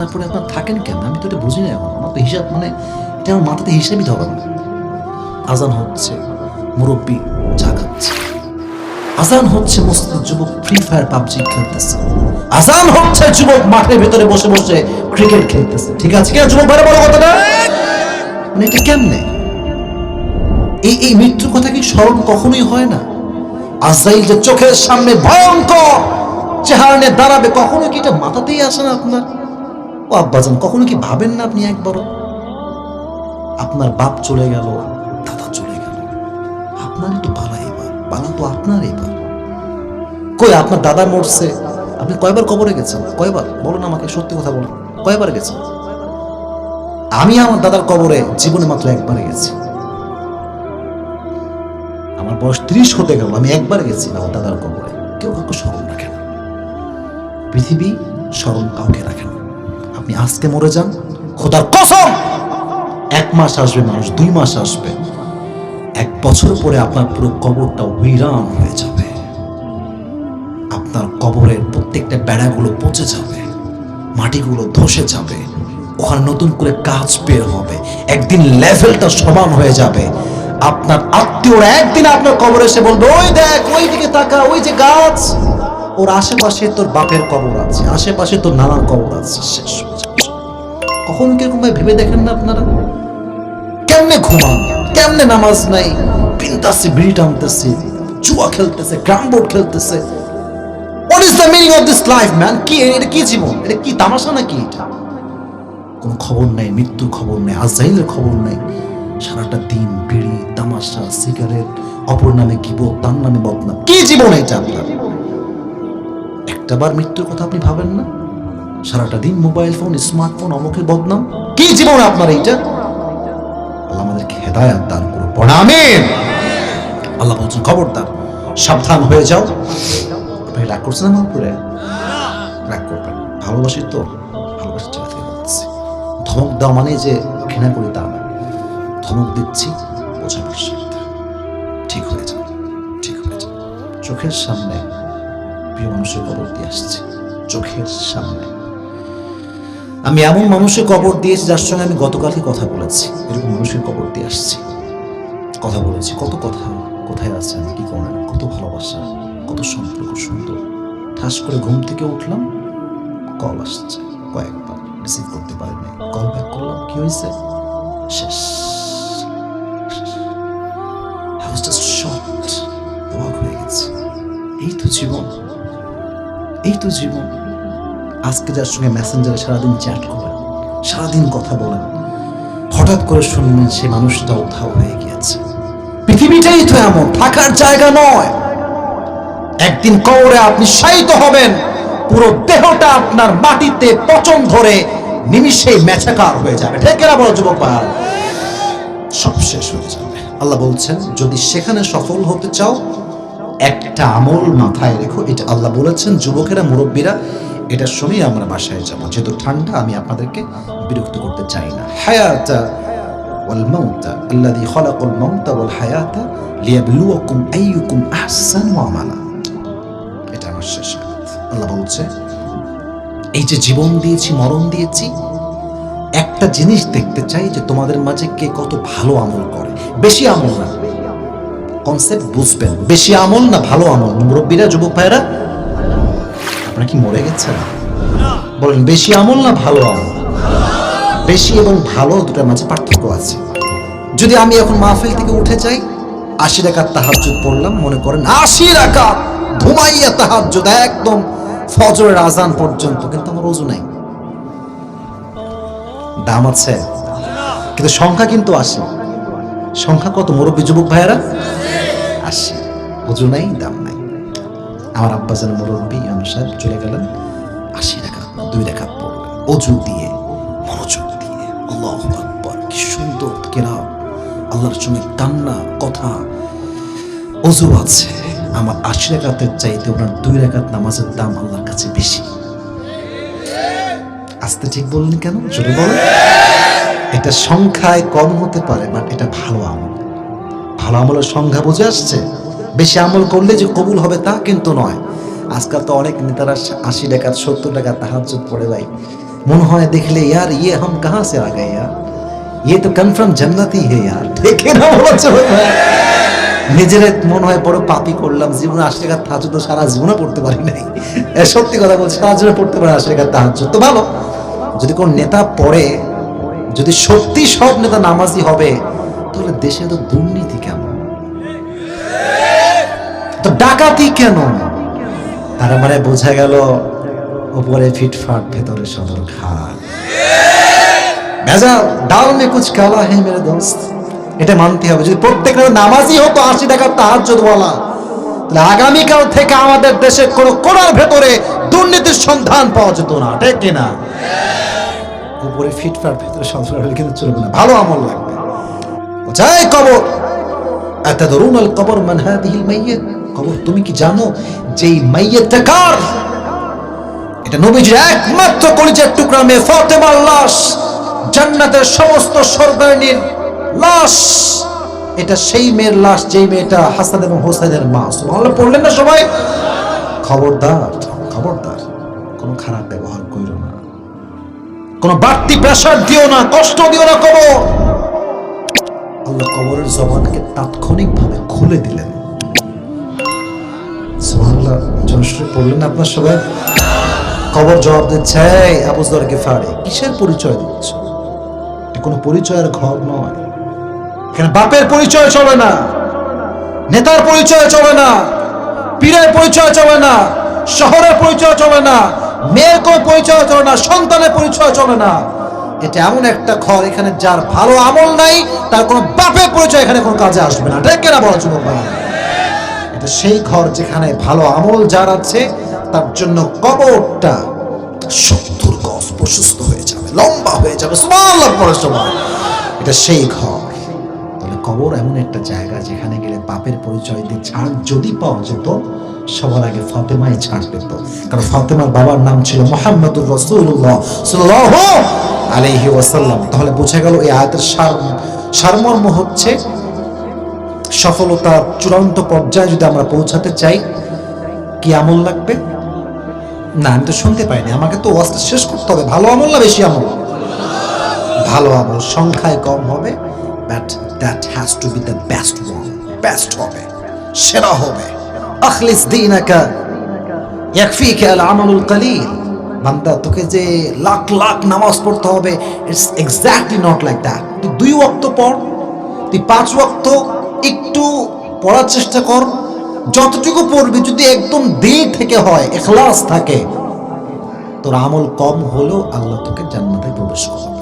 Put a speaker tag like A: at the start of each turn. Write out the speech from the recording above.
A: তারপরে আপনার থাকেন কেন? আমি তো এটা বুঝি না এখন। আমার তো হিসাব মানে এটা আমার মাথাতে হিসাবই ধরে না আজান হচ্ছে, মুরব্বী চা খাচ্ছে। আজান হচ্ছে মুসলিম যুবক ফ্রি ফায়ার পাবজি খেলতেছে। আজান হচ্ছে যুবক মাঠের ভেতরে বসে বসে ক্রিকেট খেলতেছে। ঠিক আছে কেন যুবক ভাইরা বড় কথাটা? মানে এটা কেমনে? এই এই মৃত্যুর কথা কি স্মরণ কখনোই হয় না? আজরাইল যে চোখের সামনে ভয়ঙ্কর চেহারা নিয়ে দাঁড়াবে কখনো কি এটা মাথাতেই আসে না আপনার? ও আব্বাজান, কখনো কি ভাবেন না আপনি একবারও? আপনার বাপ চলে গেল, দাদা চলে গেল। আপনারই তো পালা এবার, পালা তো আপনার এবার। কই, আপনার দাদা মরছে। আপনি কয়বার কবরে গেছেন? কয়বার? বলুন আমাকে, সত্যি কথা বলুন। কয়বার গেছেন? আমি আমার দাদার কবরে জীবনে মাত্র একবার গেছি। আমার বয়স ত্রিশ হতে গেল, আমি একবার গেছি আমার দাদার কবরে। কেউ কাউকে স্মরণ রাখে না। পৃথিবী স্মরণ কাউকে রাখে না। আপনি আজকে মরে যান, খোদার কসম, এক মাস আসবে মানুষ, দুই মাস আসবে। এক বছর পরে আপনার পুরো কবরটা উইরান হয়ে যাবে। আপনার কবরের প্রত্যেকটা বেড়াগুলো পচে যাবে, মাটিগুলো ধসে যাবে, ওখানে নতুন করে কাজ বের হবে, একদিন লেভেলটা সমান হয়ে যাবে। আপনার আত্মীয়রা একদিন আপনার কবরে এসে বলবে, ওই দেখ ওই দিকে তাকা, ওই যে গাছ। ওর আশেপাশে তোর বাপের কবর আছে, আশেপাশে তোর নানার কবর আছে, শেষ হয়ে যাবে। কখনো কীরকম ভাবে দেখেন না আপনারা? কেমনে ঘুমান? কেমনে নামাজ নাই? পিনতাছে, বিড়ি টানতেছে, জুয়া খেলতেছে, গ্রাম বোর্ড খেলতেছে। What is the meaning of this life man কি, এটা কি জীবন? এটা কি তামাশা নাকি এটা? কোনো খবর নাই, মৃত্যুর খবর নেই, আজাইলের খবর নেই। সারাটা দিন বিড়ি, তামাশা, সিগারেট, অপর নামে কিবো তার নামে বদনাম। কি জীবন এটা আপনার? একটাবার মৃত্যুর কথা আপনি ভাবেন না? সারাটা দিন মোবাইল ফোন, স্মার্টফোন, অমুকের বদনাম। কি জীবন আপনার এইটা? আল্লাহ আমাদেরকে হেদায়াত দান করুন পড়া আল্লাহ বলছেন, খবরদার, সাবধান হয়ে যাও। আপনি রাগ করছেন আমার উপরে রাগ করবেন ভালোবাসি তো, ভালোবাসি ধমক দেওয়া মানে যে ঘৃণা করি তা না। ধমক দিচ্ছি বোঝানোর ঠিক হয়ে যাও ঠিক হয়ে যাও চোখের সামনে প্রিয় মানুষের কবর দিয়ে আসছে। চোখের সামনে। আমি এমন মানুষের কবর দিয়েছি যার সঙ্গে আমি গতকালকে কথা বলেছি। এরকম মানুষের কবর দিয়ে আসছি। কথা বলেছি। কত কথা কোথায় আছেন কি করেন কত ভালোবাসা, কত সম্পর্ক সুন্দর। ঠাস করে ঘুম থেকে উঠলাম, কল আসছে। কয়েকবার রিসিভ করতে পারিনি। কল ব্যাক করলাম। কি হয়েছে? শেষ। হয়ে গেছে। এই তো জীবন। এই তো জীবন। আজকে যার সঙ্গে মেসেঞ্জারে সারাদিন চ্যাট করেন, সারাদিন কথা বলেন, হঠাৎ করে শুনলেন সে মানুষটা উধাও হয়ে গিয়েছে। পৃথিবীটাই তো এমন, থাকার জায়গা নয়। একদিন কবরে আপনি শায়িত হবেন, পুরো দেহটা আপনার মাটিতে পচন ধরে নিমিষেই মেছাকার হয়ে যাবে। ঠিক না বলো যুবক ভাই? সব শেষ হয়ে যাবে। আল্লাহ বলছেন, যদি সেখানে সফল হতে চাও, একটা আমল মাথায় রেখো। এটা আল্লাহ বলেছেন, যুবকেরা, মুরব্বীরা এটা শুনেই আমরা বাসায় যাব। যেহেতু ঠান্ডা, আমি আপনাদেরকে বিরক্ত করতে চাই না। হায়াতা ওয়াল মাউতা আল্লাযী খালাকাল মাউতা ওয়াল হায়াতা লিয়াবলুয়াকুম আইয়ুকুম আহসানু আমালা। এটা আমার শেষ। আল্লাহ বলছে, এই যে জীবন দিয়েছি, মরণ দিয়েছি, একটা জিনিস দেখতে চাই যে তোমাদের মাঝে কে কত ভালো আমল করে। বেশি আমল না। কনসেপ্ট বুঝবেন। বেশি আমল না, ভালো আমল মুরব্বীরা, যুবক ভাইরা আপনারা কি মরে গেছেন? বলেন, বেশি আমল না ভালো আমল? বেশি এবং ভালো দুটার মাঝে পার্থক্য আছে। যদি আমি এখন মাহফিল থেকে উঠে যাই, আশি রাকাত তাহাজ্জুদ পড়লাম, মনে করেন, আশি রাকাত ঘুমাইয়া তাহাজ্জুদ, একদম ফজরের আজান পর্যন্ত, কিন্তু আমার ওজু নাই। দাম আছে, কিন্তু সংখ্যা কিন্তু আসে। সংখ্যা কত? মুরব্বী, যুবক ভাইয়েরা? আসে। ওজু নাই, দাম নাই। আমার আব্বা যেন মুরব্বী অনুসার চলে গেলেন। আশি টাকা দুই টাকা অজু দিয়ে, মনোযোগ দিয়ে, আল্লাহ আকবর, কি সুন্দর কেনা আল্লাহর সঙ্গে কান্না, কথা, অজু আছে। আমার আশি রাকাতের চাইতে ওনার দুই রেখাত নামাজের দাম আল্লাহর কাছে বেশি। আসতে ঠিক বললেন কেন? জোরে বলেন। এটা সংখ্যায় কম হতে পারে, বাট এটা ভালো আমল। ভালো আমলের সংখ্যা বুঝে আসছে? বেশি আমল করলে যে কবুল হবে তা কিন্তু নয়। আজকাল তো অনেক নেতারা আশি টাকা সত্তর টাকা তাহাজ পড়ে ভাই মনে হয় দেখলে, ইয়ার ইয়ে হাম কাহা সে আ গয়ে ইয়ার ইয়ে তো কনফার্ম জান্নাতি হে ইয়ার। দেখে না নিজের মনে হয় বড় পাপি করলাম, জীবনে আশি টাকার তাহাজ তো সারা জীবনে পড়তে পারি নাই। সত্যি কথা বলছি, সারা জীবনে পড়তে পারি আশি টাকার তাহাজ তো ভালো, যদি কোন নেতা পড়ে, যদি সত্যি সব নেতা নামাজি হবে, তাহলে দেশে তো দুর্নীতি কেন তো ডাকাতি কেন? তার মানে বোঝা গেল উপরে ফিটফাট ভেতরে সদর ঘাট ভেজাল ডাল মে কুচ কালা হে মেরে দোস্ত। এটা মানতে হবে। যদি প্রত্যেকের নামাজি হতো আশি টাকার তাহাজ বলা তাহলে আগামীকাল থেকে আমাদের দেশে কোনো কোনার ভেতরে দুর্নীতির সন্ধান পাওয়া যেত না, ঠিক কিনা? উপরে ফিটফাট ভেতরে সদর হলে কিন্তু চলবে না। ভালো আমল লাগবে। যাই কবর। আতাদরুন আল কবর মান হাদিহিল মাইয়িত। কবর তুমি কি জানো যে এই এটা নবীজির একমাত্র কলিজার টুকরা মেয়ে ফাতেমার লাশ, জান্নাতের সমস্ত সরদারিনীর লাশ। এটা সেই মেয়ের লাশ, যেই মেয়েটা হাসান এবং হোসেনের মা। সুবহানাল্লাহ, পড়লেন না সবাই? খবরদার খবরদার। কোনো খারাপ ব্যবহার কইরো না। কোনো বাড়তি প্রেশার দিও না, কষ্ট দিও না কবর আল্লাহ কবরের জবানকে তাৎক্ষণিকভাবে খুলে দিলেন। সুবহানাল্লাহ জনশ্রী পড়লেন আপনার সবাই। কবর জবাব দিচ্ছে, "এই আবু কিসের পরিচয় দিচ্ছ? কোনো পরিচয়ের ঘর নয়। এখানে বাপের পরিচয় চলে না, নেতার পরিচয় চলে না, পীরের পরিচয় চলে না, শহরের পরিচয় চলে না, মেয়ের কোনো পরিচয় চলে না, সন্তানের পরিচয় চলে না। এটা এমন একটা ঘর এখানে যার ভালো আমল নাই, তার কোনো বাপের পরিচয় এখানে কোনো কাজে আসবে না। ঠিক কেনা বলা যুবক এটা সেই ঘর যেখানে ভালো আমল যার আছে, তার জন্য কবরটা সত্তর গজ প্রশস্ত হয়ে যাবে, লম্বা হয়ে যাবে সবাই। এটা সেই ঘর। তাহলে কবর এমন একটা জায়গা যেখানে গেলে পাপের পরিচয় দিয়ে ছাড় যদি পাওয়া যেত, সবার আগে ফাতেমাই ছাড় পেত। কারণ ফাতেমার বাবার নাম ছিল মোহাম্মদুর রসুল্লাহ সাল্লাহ আলাইহি ওয়াসাল্লাম। তাহলে বোঝা গেল এই আয়াতের সার সারমর্ম হচ্ছে সফলতার চূড়ান্ত পর্যায়ে যদি আমরা পৌঁছাতে চাই, কি আমল লাগবে? না, আমি তো শুনতে পাইনি। আমাকে তো ওয়াজটা শেষ করতে হবে। ভালো আমল না বেশি আমল? ভালো আমল। সংখ্যায় কম হবে but that has to be the best one best হবে। সেরা হবে। আখলিস দিনাকা, ইয়াকফিকা আল আমালুল কালিল। বান্দা, তোকে যে লাখ লাখ নামাজ পড়তে হবে it's exactly not like that তুই দুই ওয়াক্ত পড়, তুই পাঁচ ওয়াক্ত একটু পড়ার চেষ্টা কর। যতটুকু পড়বি, যদি একদম দিল থেকে হয়, এখলাস থাকে, তোর আমল কম হলেও আল্লাহ তোকে জান্নাতে প্রবেশ করবে।